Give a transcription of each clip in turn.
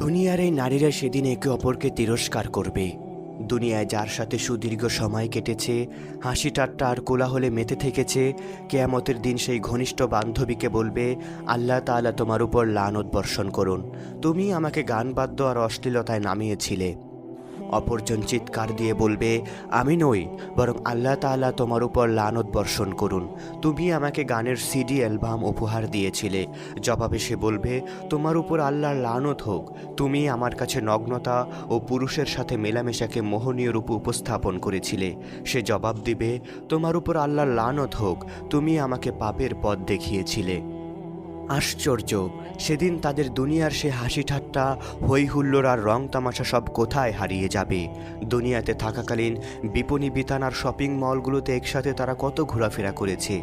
দুনিয়ার এই নারীরা সেদিন একে অপরকে তিরস্কার করবে। দুনিয়ায় যার সাথে সুদীর্ঘ সময় কেটেছে হাসি ঠাট্টা আর কোলাহলে মেতে থেকেছে, কেয়ামতের দিন সেই ঘনিষ্ঠ বান্ধবীকে বলবে, আল্লাহ তালা তোমার উপর লানত বর্ষণ করুন। তুমি আমাকে গান বাদ্য আর অশ্লীলতায় নামিয়েছিলে। অপরজন চিৎকার দিয়ে বলবে, আমি নই, বরং আল্লাহ তাআলা তোমার উপর লানত বর্ষণ করুন। তুমি আমাকে গানের সিডি অ্যালবাম উপহার দিয়েছিলে। জবাবে সে বলবে, তোমার উপর আল্লাহর লানত হোক। তুমি আমার কাছে নগ্নতা ও পুরুষের সাথে মেলামেশাকে মোহনীয় রূপ উপস্থাপন করেছিলে। সে জবাব দিবে, তোমার উপর আল্লাহর লানত হোক। তুমি আমাকে পাপের পথ দেখিয়েছিলে। আশ্চর্য, সেদিন তাদের দুনিয়ার সে হাসি ঠাট্টা হই হুল্লোড় আর রং তামাশা সব কোথায় হারিয়ে যাবে? দুনিয়াতে থাকাকালীন বিপণী বিতান আর শপিং মলগুলোতে একসাথে তারা কত ঘোরাফেরা করেছে?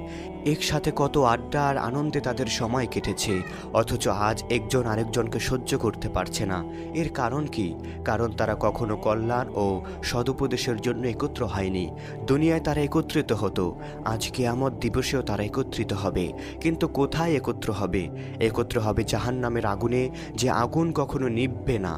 একসাথে কত আড্ডা আর আনন্দে তাদের সময় কেটেছে? অথচ আজ একজন আরেকজনকে সহ্য করতে পারছে না। এর কারণ কি? কারণ তারা কখনো কল্যাণ ও সদুপদেশের জন্য একত্র হয়নি। দুনিয়ায় তারা একত্রিত হতো। আজ কেয়ামত দিবসেও তারা একত্রিত হবে। কিন্তু কোথায় একত্র হবে? একত্র হবে জাহান নামের আগুনে যে আগুন কখনো নিভবে না।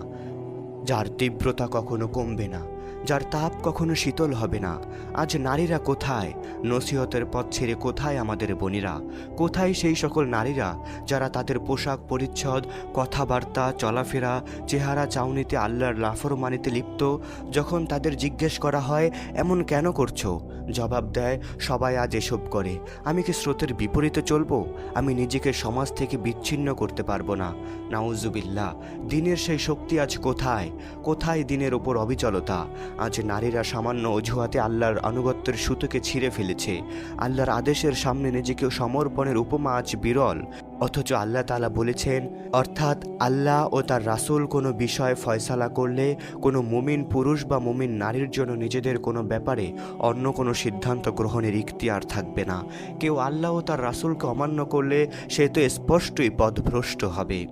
যার তীব্রতা কখনো কমবে না, যার তাপ কখনো শীতল হবে না। আজ নারীরা কোথায়? নসিহতের পথ ছেড়ে কোথায় আমাদের বোনেরা কোথায় সেই সকল নারীরা যারা তাদের পোশাক পরিচ্ছদ, কথাবার্তা, চলাফেরা, চেহারা চাউনিতে আল্লাহর লাফরমানিতে লিপ্ত, যখন তাদের জিজ্ঞেস করা হয়, এমন কেন করছ? জবাব দেয়, সবাই আজ এসব করে। আমি কি স্রোতের বিপরীতে চলবো? আমি নিজেকে সমাজ থেকে বিচ্ছিন্ন করতে পারব না। নাউজুবিল্লাহ, দিনের সেই শক্তি আজ কোথায়? কোথায় দিনের ওপর অবিচলতা? আজ নারীরা সামান্য অজুহাতে আল্লাহর আনুগত্যের সুতোকে ছিঁড়ে ফেলেছে। আল্লাহর আদেশের সামনে নিজেকে সমর্পণের উপমা আজ বিরল। অথচ আল্লাহ তালা বলেছেন, অর্থাৎ আল্লাহ ও তার রাসূল কোনো বিষয়ে ফয়সালা করলে কোনো মুমিন পুরুষ বা মুমিন নারীর জন্য নিজেদের কোনো ব্যাপারে অন্য কোনো সিদ্ধান্ত গ্রহণের ইখতিয়ার থাকবে না। কেউ আল্লাহ ও তার রাসূলকে অমান্য করলে সে তো স্পষ্টই পদভ্রষ্ট হবে।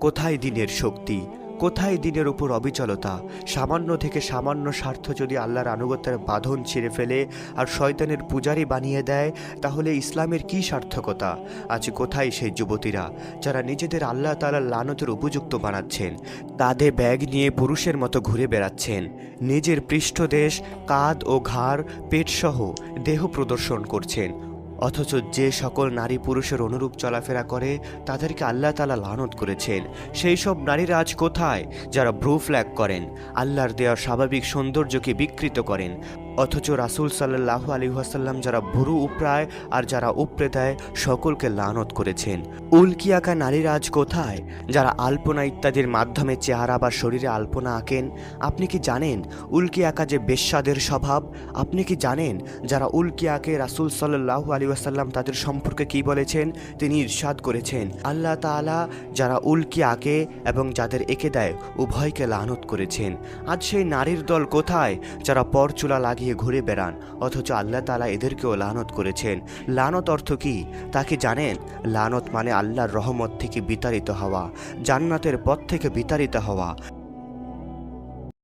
কোথায় দিনের শক্তি? কোথায় দিনের উপর অবিচলতা? সামান্য থেকে সামান্য স্বার্থ যদি আল্লাহর আনুগত্যের বাঁধন ছিঁড়ে ফেলে আর শয়তানের পূজারি বানিয়ে দেয়, তাহলে ইসলামের কী সার্থকতা? আজ কোথায় সেই যুবতীরা, যারা নিজেদের আল্লাহ তালার লানতের উপযুক্ত বানাচ্ছেন কাঁধে ব্যাগ নিয়ে পুরুষের মতো ঘুরে বেড়াচ্ছেন। নিজের পৃষ্ঠদেশ, কাঁধ ও ঘাড়, পেটসহ দেহ প্রদর্শন করছেন। অথচ যে সকল নারী পুরুষের অনুরূপ চলাফেরা করে, তাদেরকে আল্লাহ তালা লানত করেছেন। সেই সব নারীরা আজ কোথায়? যারা ভ্রু ফ্ল্যাগ করেন, আল্লাহর দেওয়া স্বাভাবিক সৌন্দর্যকে বিকৃত করেন। অথচ রাসূল সাল্লাহ আলী ওয়াসাল্লাম যারা ভুরু উপড়ায় আর যারা উপড়ে দেয়, সকলকে লানত করেছেন। উল্কিয়াকা নারীরা আজ কোথায়? যারা আলপনা ইত্যাদির মাধ্যমে চেহারা বা শরীরে আলপনা আঁকেন, আপনি কি জানেন উল্কি আঁকা যে বেশ্যাদের স্বভাব? আপনি কি জানেন যারা উল্কি আঁকে রাসূল সাল্লাহ আলী ওয়াসাল্লাম তাদের সম্পর্কে কি বলেছেন? তিনি ইরশাদ করেছেন, আল্লাহ তাআলা যারা উল্কি আঁকে এবং যাদের এঁকে দেয়, উভয়কে লানত করেছেন। আজ সেই নারীর দল কোথায়? যারা পরচুলা লাগিয়ে ঘুরে বেড়ান, অথচ আল্লাহ তালা এদেরকেও লানত করেছেন। লানত অর্থ কি? তাকে জানেন, লানত মানে আল্লাহর রহমত থেকে বিতাড়িত হওয়া, জান্নাতের পথ থেকে বিতাড়িত হওয়া।